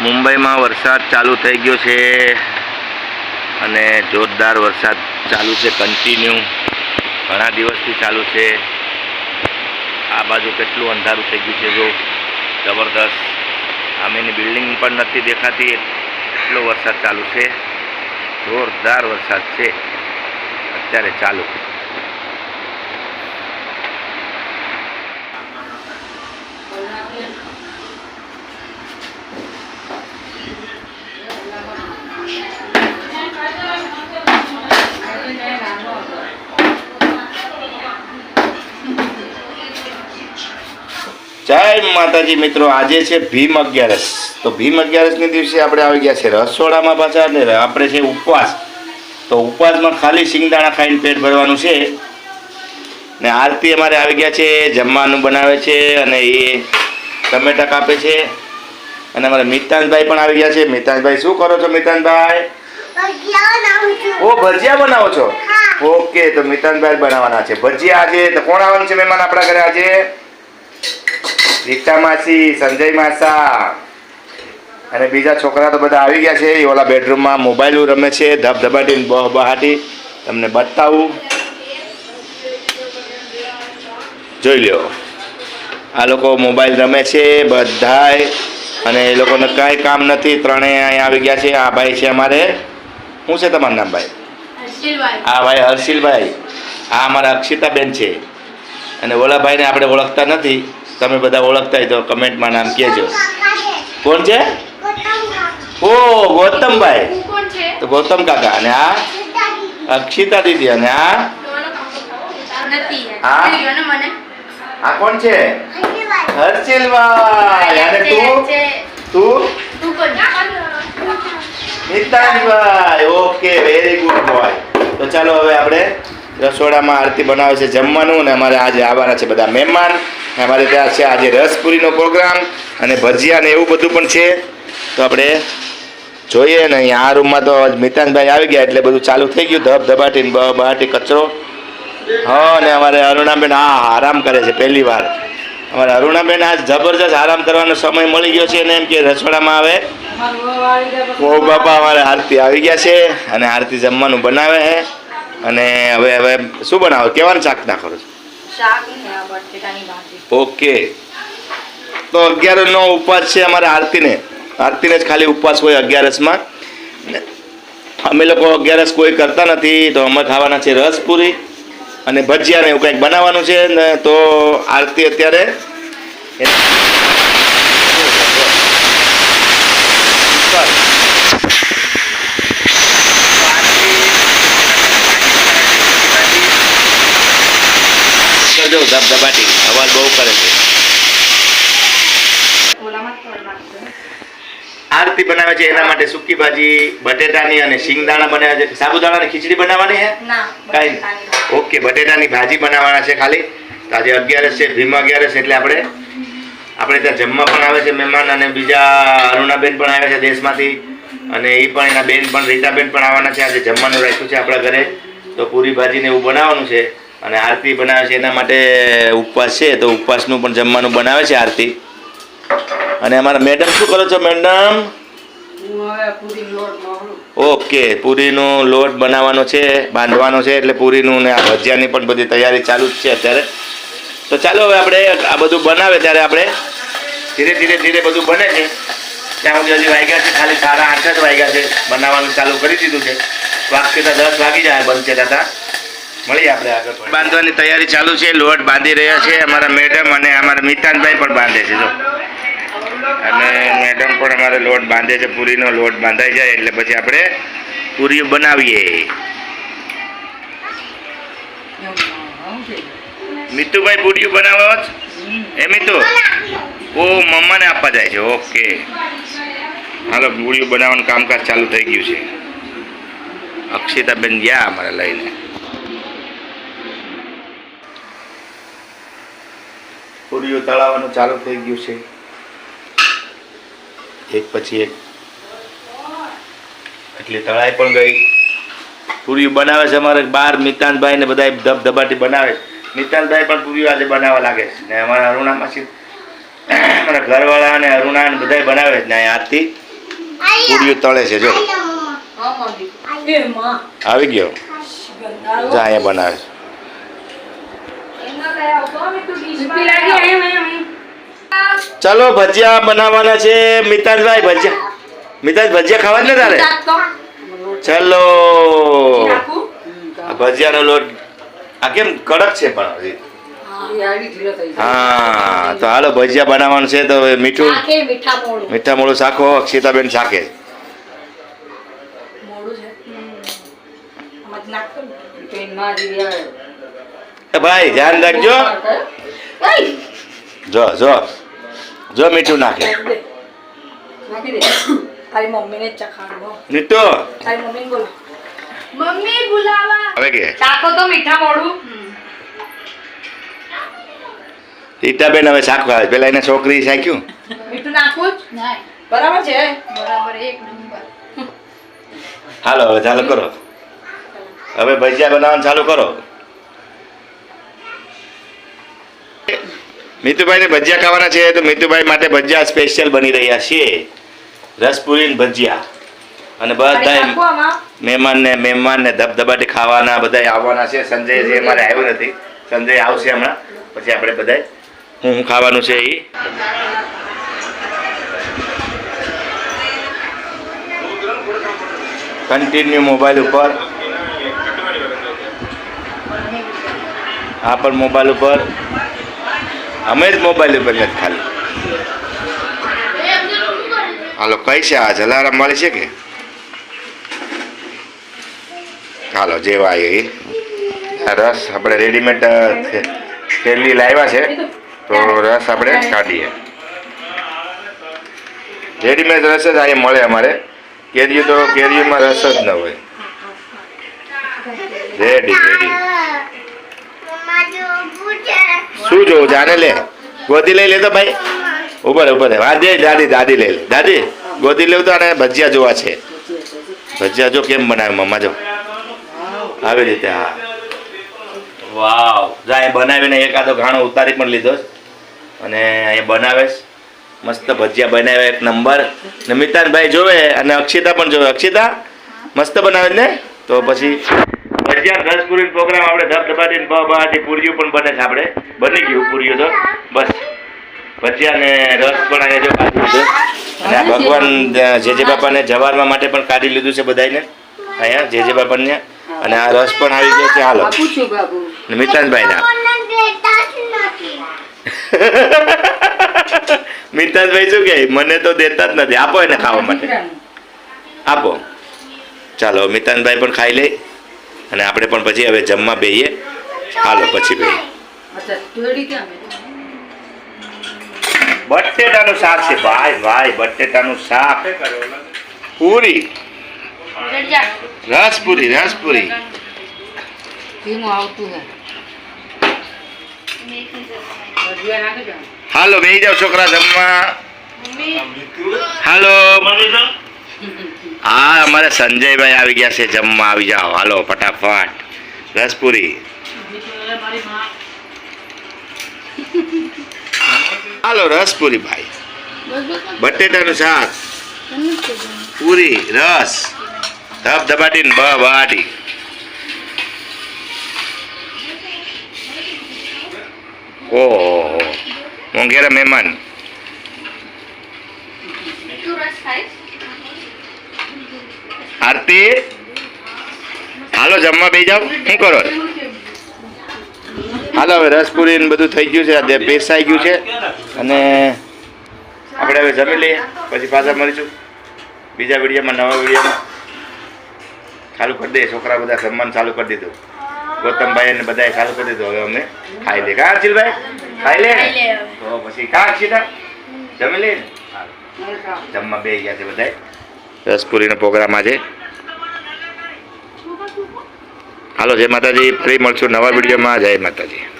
મુંબઈમાં વરસાદ ચાલુ થઈ ગયો છે અને જોરદાર વરસાદ ચાલુ છે કન્ટિન્યુ ઘણા દિવસથી ચાલુ છે. આ બાજુ કેટલું અંધારું થઈ ગયું છે, જો જબરદસ્ત. આમેની બિલ્ડિંગ પણ નથી દેખાતી, એટલો વરસાદ ચાલુ છે. જોરદાર વરસાદ છે. અત્યારે ચાલુ. જય માતાજી મિત્રો આજે છે ભીમ અગિયારસ. તો ભીમ અગિયારસની દિવસે આપણે આવી ગયા છે રસોડામાં પાછા અને આપણે છે ઉપવાસ. તો ઉપવાસમાં ખાલી શિંગદાણા ખાઈને પેટ ભરવાનું છે. ને આરતી અમારે આવી ગયા છે જમવાનું બનાવે છે અને એ ટમેટા કાપે છે. અને અમારા મિતાનભાઈ પણ આવી ગયા છે. મિતાનભાઈ શું કરો છો મિતાનભાઈ? ઓ ભજીયા બનાવો છો? ઓકે તો મિતાનભાઈ બનાવવાના છે. ભજીયા આજે તો કોણ આવવાનું છે મહેમાન આપણા ઘરે આજે? રીટા માસી સંજય માસા. અને બીજા છોકરા તો બધા આવી ગયા છે. ઓલા બેડરૂમમાં મોબાઈલ રમે છે. ધબધબાટી બહ બહાટી. તમને બતાવું. જોઈ લ્યો. આ લોકો મોબાઈલ રમે છે બધાય. અને એ લોકોને કાંઈ કામ નથી. ત્રણેય અહીંયા આવી ગયા છે. આ ભાઈ છે અમારે. શું છે તમારું નામ ભાઈ? આ ભાઈ હર્ષિલભાઈ. આ અમારા અક્ષિતાબેન છે. અને ઓલા ભાઈને આપણે ઓળખતા નથી. તમે બધા ઓળખતા હોય તો કમેન્ટમાં નામ કહેજો. કોણ છે? ઓ ગૌતમભાઈ. તો ગૌતમ કાકા અને આ? અક્ષિતા દીદી અને આ? આ? કોણ છે? હર્ષિલભાઈ અને તું? તું? મિતાનભાઈ ઓકે વેરી ગુડ બોય તો ચાલો હવે આપણે રસોડામાં આરતી બનાવે છે જમવાનું અને અમારે આજે આવવાના છે બધા મહેમાન. અમારે ત્યાં છે આજે રસપુરીનો પ્રોગ્રામ અને ભજીયા ને એવું બધું પણ છે. તો આપણે જોઈએ ને અહીંયા આ રૂમમાં તો મિતાનભાઈ આવી ગયા એટલે બધું ચાલુ થઈ ગયું. ધબ ધબાટી ને બહાટી કચરો. હા અને અમારે અરુણાબેન હા આરામ કરે છે પહેલી વાર. અમારે અરુણાબેન આજ જબરજસ્ત આરામ કરવાનો સમય મળી ગયો છે અને એમ કે રસોડામાં આવે. બહુ બાપા અમારે આરતી આવી ગયા છે અને આરતી જમવાનું બનાવે છે. અને હવે હવે શું બનાવો? કેવાનું શાક નાખો છો? ઓકે. તો અગિયાર નો ઉપવાસ છે અમારે આરતીને. આરતીને જ ખાલી ઉપવાસ હોય અગિયારસમાં. અમે લોકો અગિયારસ કોઈ કરતા નથી તો અમે ખાવાના છે રસપુરી અને ભજીયા ને એવું કંઈક બનાવવાનું છે ને તો આરતી અત્યારે ધબધબાટી અવાજ બહુ કરે છે. આરતી બનાવે છે એના માટે સુકી ભાજી બટેટાની અને શિંગદાણા બનાવે છે. સાબુદાણાની ખીચડી બનાવવાની છે કાંઈ ઓકે બટેટાની ભાજી બનાવવાના છે ખાલી. તો આજે અગિયારસ છે ભીમ અગિયારસ એટલે આપણે આપણે ત્યાં જમવા પણ આવે છે મહેમાન અને બીજા અરુણાબેન પણ આવ્યા છે દેશમાંથી. અને એ પણ એના બેન પણ રીટાબેન પણ આવવાના છે. આજે જમવાનું રાખ્યું છે આપણા ઘરે. તો પૂરી ભાજીને એવું બનાવવાનું છે. અને આરતી બનાવે છે એના માટે ઉપવાસ છે તો ઉપવાસનું પણ જમવાનું બનાવે છે આરતી. અને અમારા મેડમ શું કરો છો મેડમ? ઓકે પૂરીનો લોટ બનાવવાનો છે બાંધવાનો છે એટલે પૂરીનું ને આ ભજીયાની પણ બધી તૈયારી ચાલુ જ છે અત્યારે. તો ચાલો હવે આપણે આ બધું બનાવે ત્યારે આપણે. ધીરે ધીરે ધીરે બધું બને છે. ત્યાં સુધી હજી વાગ્યા છે ખાલી સાડા આઠ જ વાગ્યા છે. બનાવવાનું ચાલુ કરી દીધું છે. વાગશે તો દસ વાગી જાય બનશે દાદા. બાંધવાની તૈયારી ચાલુ છે, લોટ બાંધી રહ્યા છે, અમારા મેડમ અને અમારા મિતાનભાઈ પણ બાંધે છે, જો. અને મેડમ પણ અમારે લોટ બાંધે છે, પૂરીનો લોટ બાંધાઈ જાય, એટલે પછી આપણે પૂરીઓ બનાવીએ. મિતુભાઈ, પૂરીઓ બનાવો જ? એ મિતુ? ઓ, મમ્માને આપવા જાય છે, ઓકે. હાલો, પૂરીઓ બનાવવાનું કામકાજ ચાલુ થઈ ગયું છે. અક્ષિતાબેન ગયા અમારે લઈને. પૂરીઓ તળાવવાનું ચાલુ થઈ ગયું છે. એક પછી એક. એટલે તળાઈ પણ ગઈ. પૂરીઓ બનાવે છે અમારે બાર મિતાનભાઈ ને બધા ધબધબાટી બનાવે છે. મિતાનભાઈ પણ પૂરીઓ આજે બનાવવા લાગે છે. ને અમારા અરુણા માસી અમારા ઘરવાળા અને અરુણા ને બધા બનાવે છે ને આજથી પૂરીયું તળે છે જો. આવી ગયો. જ્યાં જા અહીંયા બનાવે છે એમના કયા આવતો અમે તો ડીશમાં લાગી એમ એમ એમ. ચાલો ભજીયા બનાવવાના છે. મિતાજભાઈ ભજીયા. મિતાજ ભજીયા ખાવા જ ને તારે? ચાલો. ભજીયાનો લોટ. આ કેમ કડક છે પણ હજી? હા તો હાલો ભજીયા બનાવવાનું છે. તો મીઠું. મીઠા મોળું શાખો અક્ષિતાબેન શાખે ભાઈ ધ્યાન રાખજો! જો જો. જો મીઠું નાખે. તારી મમ્મીને જ ચખાડું તારી મમ્મીને બોલો મમ્મી બોલાવા. હવે કે? ચાખો તો મીઠા મોળું રીટાબેન હવે શાક ખાવે પેલા એને છોકરી શાક્યું. મીઠું નાખવું જ? બરાબર છે? બરાબર એક નંબર. હાલો હવે ચાલુ કરો. હવે ભજીયા બનાવવાનું ચાલુ કરો. મિતુભાઈને ભજીયા ખાવાના છે તો મિતુભાઈ માટે ભજીયા સ્પેશિયલ બની રહ્યા છે. રસપુરી ભજીયા. અને બધા મહેમાનને મહેમાનને ધબધબાટી ખાવાના બધા આવવાના છે. સંજય જે અમારે આવ્યો નથી. સંજય આવશે હમણાં. પછી આપણે બધા હું હું ખાવાનું છે એ કન્ટિન્યુ મોબાઈલ ઉપર. આ પણ મોબાઈલ ઉપર. અમે જ મોબાઈલ ઉપર નથી ખાલી. હાલો, કઈ છે? આ જલારામ વાળી છે કે? હાલો, જેવા એ. રસ આપણે રેડીમેડ થેલી લાવ્યા છે. તો રસ આપણે કાઢીએ. રેડીમેડ રસ જ અહીંયા મળે અમારે. કેરીઓ તો કેરીઓમાં રસ જ ન હોય. રેડી શું જોવું આને લે. ગોદી લઈ લે તો ભાઈ. ઉભર ઉભર હા દે દાદી દાદી લઈ લે. દાદી ગોદી લેવું તો આને ભજીયા જોવા છે. ભજીયા જો કેમ બનાવે મમ્મા જો. આવી રીતે હા. વાવ. જાય બનાવીને એકાદો ઘાણો ઉતારી પણ લીધો અને અહીંયા બનાવે મસ્ત ભજીયા બનાવે એક નંબર. ને મિતાનભાઈ જોવે અને અક્ષિતા પણ જોવે. અક્ષિતા મસ્ત બનાવે ને? તો પછી ભજીયા દસ પૂરી પ્રોગ્રામ આપણે ધબધબાટી બહાટી પૂરીઓ પણ બને છે આપણે. બની ગયું પૂરીઓ તો. બસ. ભજીયા ને રસ પણ અહીંયા જો કાઢી લીધો. અને આ ભગવાન જે જે બાપાને જવારવા માટે પણ કાઢી લીધું છે બધાને અહીંયા જેજે બાપાને. અને આ રસ પણ આવી ગયો છે. હાલો. મિતાનભાઈ ના મિતાનભાઈ શું કે? મને તો દેતા જ નથી. આપો એને ખાવા માટે. આપો. ચાલો મિતાનભાઈ પણ ખાઈ લે. અને આપણે પણ પછી હવે જમવા બેહીએ. હાલો પછી બેહીએ. બટેટાનું શાક છે. ભાઈ ભાઈ બટેટાનું શાક. પૂરી. રસપુરી રસપુરી. હાલો બે જાઓ છોકરા જમવા. હાલો. હા અમારે સંજયભાઈ આવી ગયા છે જમવા. આવી જાઓ. હાલો ફટાફટ. રસપુરી. હાલો રસપુરી ભાઈ બટેટાનું શાક. પૂરી, રસ. ધબ ધબાટી ને બબાટી બાટી ઓહો, મોંઘેરા મહેમાન. આરતી? હાલો, જમવા બે જાઓ. શું કરો? હાલો હવે રસપુરી ને બધું થઈ ગયું છે. આ બેસાઈ ગયું છે. અને આપણે હવે જમી લઈએ. પછી પાછા મળીશું. બીજા વિડીયોમાં નવા વિડીયોમાં. ચાલુ કરી દઈએ. છોકરા બધા જમવાનું ચાલુ કરી દીધું. ગૌતમભાઈ અને બધાએ ચાલુ કરી દીધું. હવે અમે ખાઈ લે કા અર્જિલભાઈ ખાઈ લે? તો પછી કા અક્ષિતા જમી લઈએ જમવા બે ગયા છે બધાએ. રસપુરીનો પ્રોગ્રામ આજે. હાલો જય માતાજી. ફ્રી મળશું નવા વિડીયોમાં. જય માતાજી.